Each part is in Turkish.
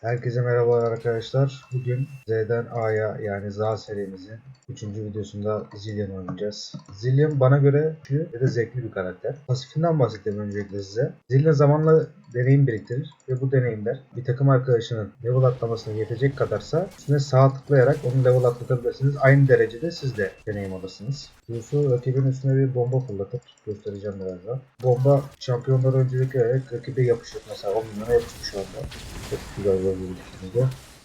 Herkese merhabalar arkadaşlar. Bugün Z'den A'ya yani Z serimizin 3. videosunda Zillion oynayacağız. Zillion bana göre güçlü ve de zevkli bir karakter. Pasifinden bahsedeyim öncelikle size. Zillion zamanla deneyim biriktirir ve bu deneyimler bir takım arkadaşının level atlamasına yetecek kadarsa üstüne sağ tıklayarak onu level atlatabilirsiniz. Aynı derecede siz de deneyim alırsınız. Yusu rakibin üstüne bir bomba fırlatıp göstereceğim birazdan. Bomba şampiyonları öncelikle vererek rakibe yapışır. Mesela 10 milyona yapışmış şu anda. Çok güzel gördüğünüz.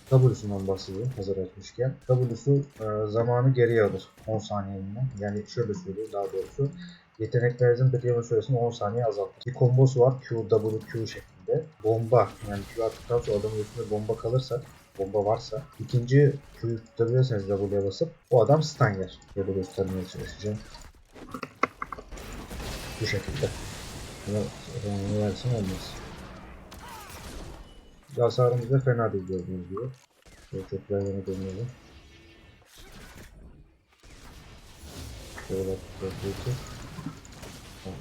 W'sundan bahsedeyim hazır açmışken. W'su e, zamanı geriye alır 10 saniyeliğine. Yani şöyle söyleyeyim daha doğrusu. Yeteneklerinizin bekleme süresini 10 saniye azaltır. Bir kombosu var Q, W, Q şeklinde. Bomba yani Q attıktan sonra adamın üstünde bomba kalırsa bomba varsa ikinci Q'yu tutabilirseniz W'ye basıp o adam stun yer. Da göstermeye çalışacağım. Bu şekilde. Bunu, versin olmaz. Hasarımız da fena değil gördüğünüz gibi. Şöyle çok vermene dönüyorum. Şöyle bak. Oh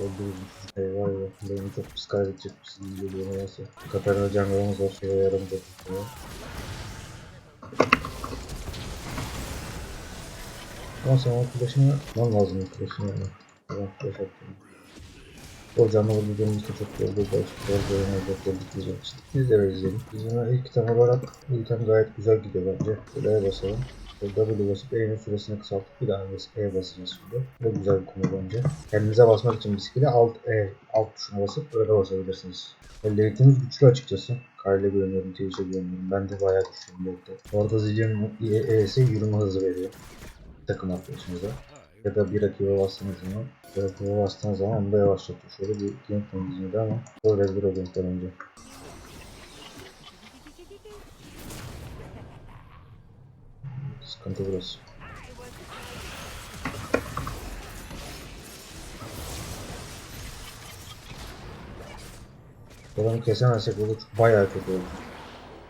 öldürmüş. Eyvah eyvah. Beni çok pis kaybedecekmişsiniz geliyor neyse. Katarina canlarımız var. Şöyle yarım dakika. Ama sen o flash'ını lan lazım o flash'ını. Tamam flash attım. O vurduğumuz için çok yolda bir oyun olacak dedik diyeceğim işte. Biz de izleyelim. Bizim ilk item olarak bu item gayet güzel gidiyor bence. E basalım. W basıp E'nin süresini kısaltıp bir daha basıp E basacağız şimdi. Bu güzel bir konu bence. Kendinize basmak için bisiklete alt E, alt tuşuna basıp öyle basabilirsiniz. Late'imiz güçlü açıkçası. Kyle'e güveniyorum, Twitch'e güveniyorum. Ben de bayağı güçlüyüm. Bu arada Zillion'un E'si yürüme hızı veriyor. Takım arkadaşınıza. Ya da bir rakibe bastığınız zaman bir rakibe bastığınız zaman onu da yavaşlatıyor. Şöyle bir gameplay izledi ama böyle bir gameplay önce. Sıkıntı burası. Oranı kesemezsek olur. Bayağı kötü oldu.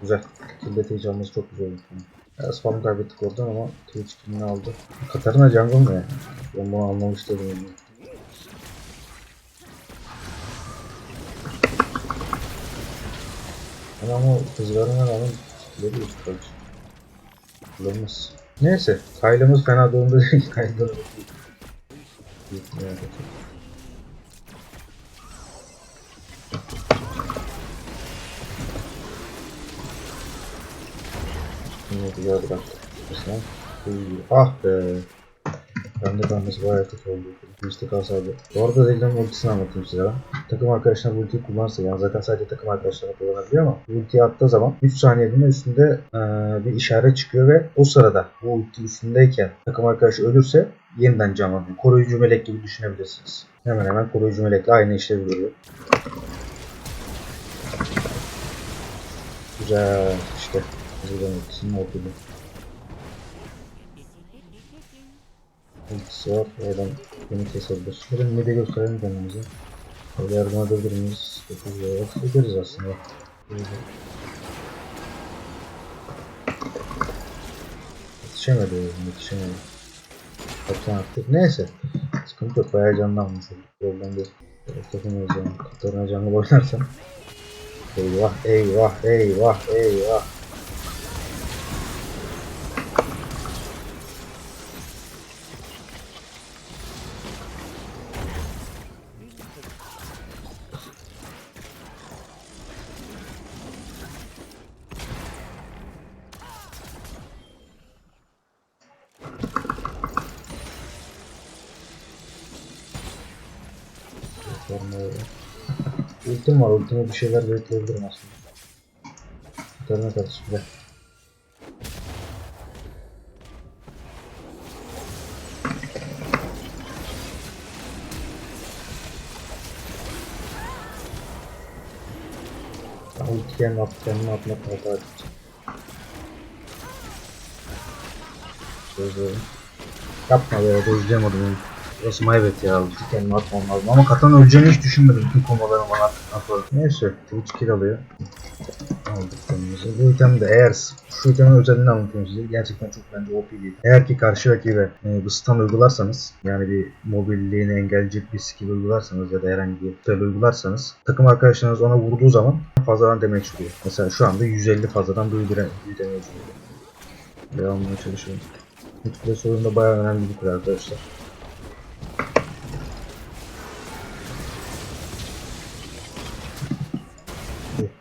Güzel. Kill'de Twitch alması çok güzel oldu. Ya spam kaybettik oradan ama Twitch kimini aldı. Katarina jungle mı ya? Ben bunu anlamış değilim. Ama ama hızlarına rağmen kitledi üst kalmış. Kullanmaz. Neyse. Kaylımız fena durumda değil. Kaydı. Gitmeye bakayım. Yine güzel bıraktık. Mesela. Ah be. Ben de kalması bayağı kötü oldu. İşte kalsaydı. Bu arada Zilla'nın ultisini anlatayım size ben. Takım arkadaşlar bu ultiyi kullanırsa yani zaten sadece takım arkadaşları kullanabiliyor ama ultiyi attığı zaman 3 saniyeliğine üstünde eee, bir işaret çıkıyor ve o sırada bu ulti üstündeyken takım arkadaşı ölürse yeniden canlanıyor. Koruyucu melek gibi düşünebilirsiniz. Hemen hemen koruyucu melekle aynı işlevi görüyor. Güzel işte. Zilla'nın ultisinin ortada. Ultisi var. Oradan beni kesebilir. Şöyle mid'e gösterelim kendimizi. Böyle yardım edebilir miyiz? Dokuz Ederiz aslında. Böyle. Yetişemedi o yüzden yetişemedi. Kaptan attık. Neyse. Sıkıntı yok. Bayağı canlı almış olduk. Problem değil. Böyle takılmayız yani. Katarına canlı oynarsam. Eyvah eyvah eyvah eyvah. Sorma öyle. Ultim var. Ultime bir şeyler bekleyebilirim aslında. Katarına karşı bile. Ben ulti kendine at, kendine atmak hata edeceğim. Söz veriyorum. Yapma be, dojlayamadım onu. Burası maybet ya, ulti kendime atmam lazım. Ama katan öleceğini hiç düşünmedim bütün kombolarını bana Kafa. Neyse. Twitch kill alıyor. Aldık kendimizi. Bu item de eğer şu itemin özelliğini anlatıyorum size. Gerçekten çok bence OP item. Eğer ki karşı rakibe e, bu stun uygularsanız yani bir mobilliğini engelleyecek bir skill uygularsanız ya da herhangi bir spell uygularsanız takım arkadaşlarınız ona vurduğu zaman fazladan damage çıkıyor. Mesela şu anda 150 fazladan bir damage vuruyor. Ve almaya çalışıyorum. Hitpless oyunda bayağı önemli bir kule arkadaşlar.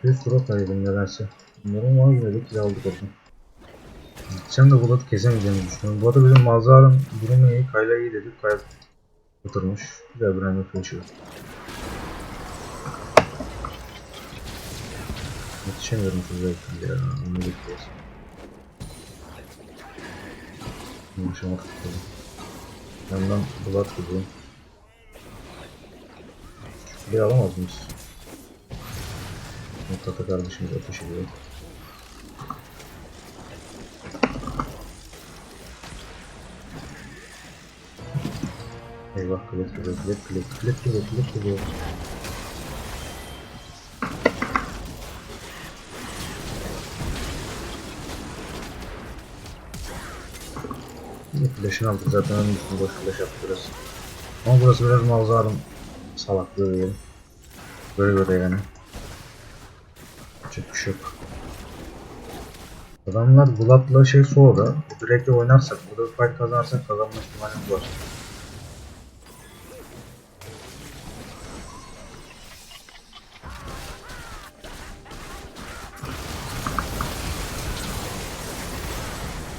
Bir surat arıyordum nedense. Bunların var de kill aldık oradan. Sen de Bulat'ı kesemeyeceğini düşünüyorum. Bu arada bizim Mazhar'ın durumu iyi. Kayla iyi dedik. Kayla oturmuş. Bir hamle çalışıyor. Yetişemiyorum şurada ya. Onu bekliyoruz. Yumuşamak istedim. Yandan Bulat gidiyor. Şurayı alamaz mıyız? Mutlaka kardeşimiz ateş ediyor. Eyvah klet geliyor, klet klet klet geliyor, klet geliyor. Yine flash'ını aldık zaten üstüne boş flash yaptı biraz. Ama burası biraz malzarın salaklığı diyelim. Böyle böyle yani. Yapacak şey yok. Adamlar Vlad'la şey sonra direkt oynarsak, burada bir fight kazanırsak kazanma ihtimalimiz var.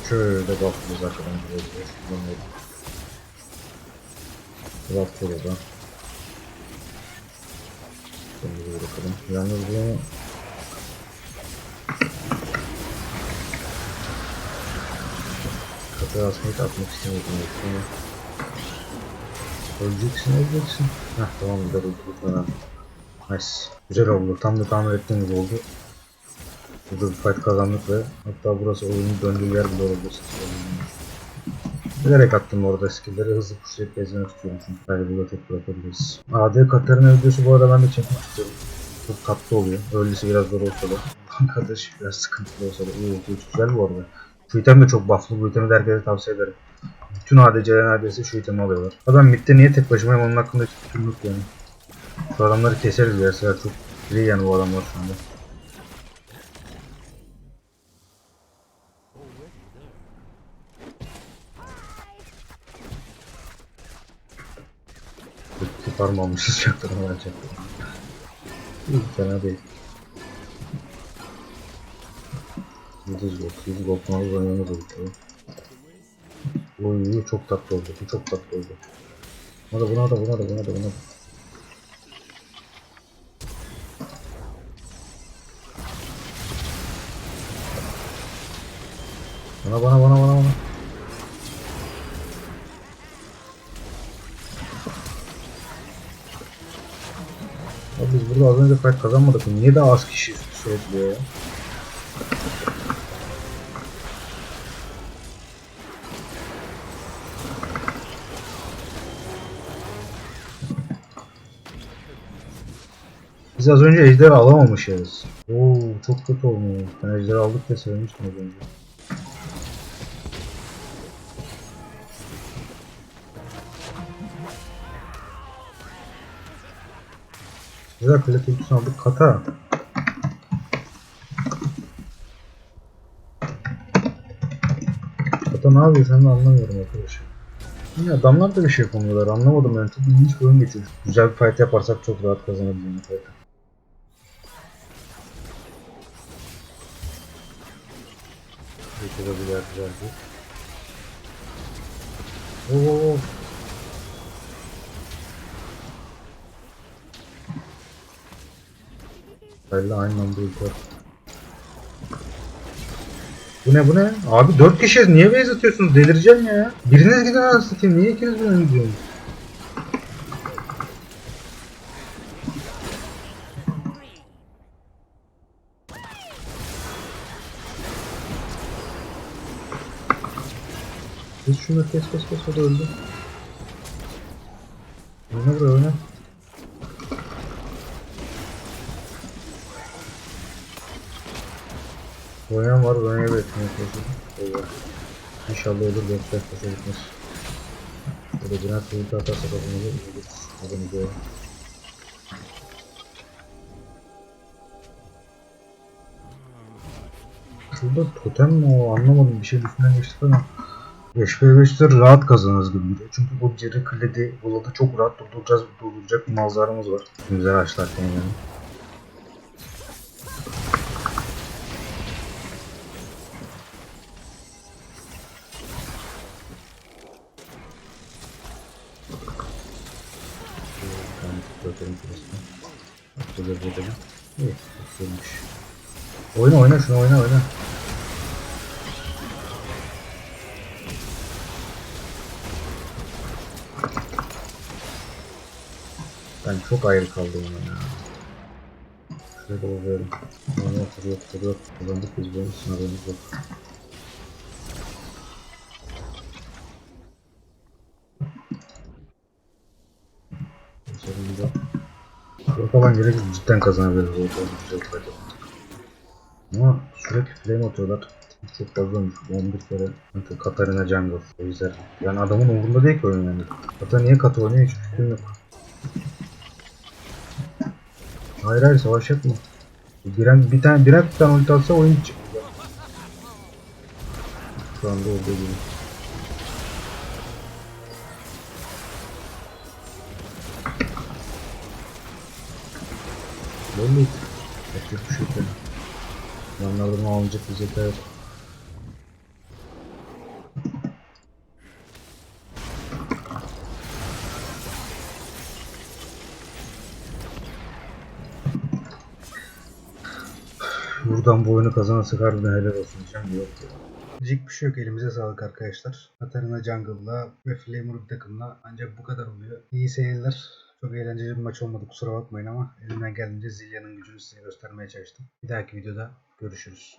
Şöyle bakıyoruz arkadan gidiyoruz. Vlad burada. Şimdi bakalım. Yalnız bunu Asmayı da atmak. Yoksa... Öleceksin, öleceksin. Heh tamam de bu Nice. Güzel oldu. Tam da tahmin ettiğim gibi oldu. Burada bir fight kazandık ve hatta burası oyunun döndüğü yer bile olabilir. Bilerek attım orada skillleri hızlı pushlayıp gezmek istiyorum çünkü burada tek bırakabiliriz. AD Katarina videosu bu arada ben de çekmek istiyorum. Çok tatlı oluyor. Öylesi biraz zor olsa da. Arkadaş biraz sıkıntılı olsa da. İyi, iyi, güzel bu arada. Şu item de çok bufflı. Bu itemi de herkese tavsiye ederim. Bütün ADC'ler neredeyse şu itemi alıyorlar. Adam midde niye tek başımayım onun hakkında hiç fikrim yok yani. Şu adamları keseriz ya. Sıra çok iyi yani bu adamlar şu anda. Kurtarmamışız çaktırma ben çaktırma. Fena değil. Yıldız gold alır oynamaz olur tabii. Oy çok tatlı oldu. Bu çok tatlı oldu. Buna buna da buna da buna da buna da. Bana bana bana bana bana. Abi biz burada az önce fight kazanmadık? Niye daha az kişi sürekli ya? Az önce ejderi alamamışız. Oo çok kötü olmuş. Ben ejderi aldık diye söylemiştim az önce. Güzel kule tulkusunu aldık. Kata. Kata ne yapıyor sen de anlamıyorum arkadaşım. Ya adamlar da bir şey yapamıyorlar anlamadım yani çok ilginç bir oyun geçiyor. Güzel bir fight yaparsak çok rahat kazanabiliriz bu fight'ı. Geçirebilir güzel bir. Oo. Belli aynı anda attı. Bu ne bu ne? Abi 4 kişiyiz niye base atıyorsunuz? Delireceğim ya. Biriniz gidin anasını satayım. Niye ikiniz birden gidiyorsunuz? Kes şunu kes kes kes o da öldü. Oyna buraya oyna. Oynayan var ben evet. Eyvah. İnşallah olur gençler kasa gitmez. Böyle biraz soğuk atarsa kazanılır. Adını diyor. Şurada totem mi o anlamadım bir şey üstünden geçti falan. 5v5'te rahat kazanırız gibi duruyor. Çünkü bu geri kledi buladı çok rahat durduracağız, durduracak bir malzarımız var. Güzel. İyi, güzelmiş. Oyna oyna şunu oyna oyna. Çok ayrı kaldım ona ya. Şurada oluyorum. Ama otur yok otur yok. Kazandık biz bunu sınavımız yok. Sorun yok. Falan gerek. Cidden kazanabiliriz. O da güzel olacak. Ama sürekli flame atıyorlar. Çok fazla olmuş. 11 kere Çünkü Katarina Jungle. O yüzden. Yani adamın umurunda değil ki oyun yani. Hatta niye katı oynuyor hiç fikrim yok. Hayır hayır savaş yapma. Biren, bir tane birer bir tane ulti atsa oyun çıktı. Şu anda olduğu gibi. Belli. Yapacak bir şey yok. Yanlardan alınacak bir zeka yok. Buradan bu oyunu kazanırsak harbiden helal olsun diyeceğim yok. Diyecek bir şey yok elimize sağlık arkadaşlar. Katarina Jungle'la ve Flamer bir takımla ancak bu kadar oluyor. İyi seyirler. Çok eğlenceli bir maç olmadı kusura bakmayın ama elimden geldiğince Zilya'nın gücünü size göstermeye çalıştım. Bir dahaki videoda görüşürüz.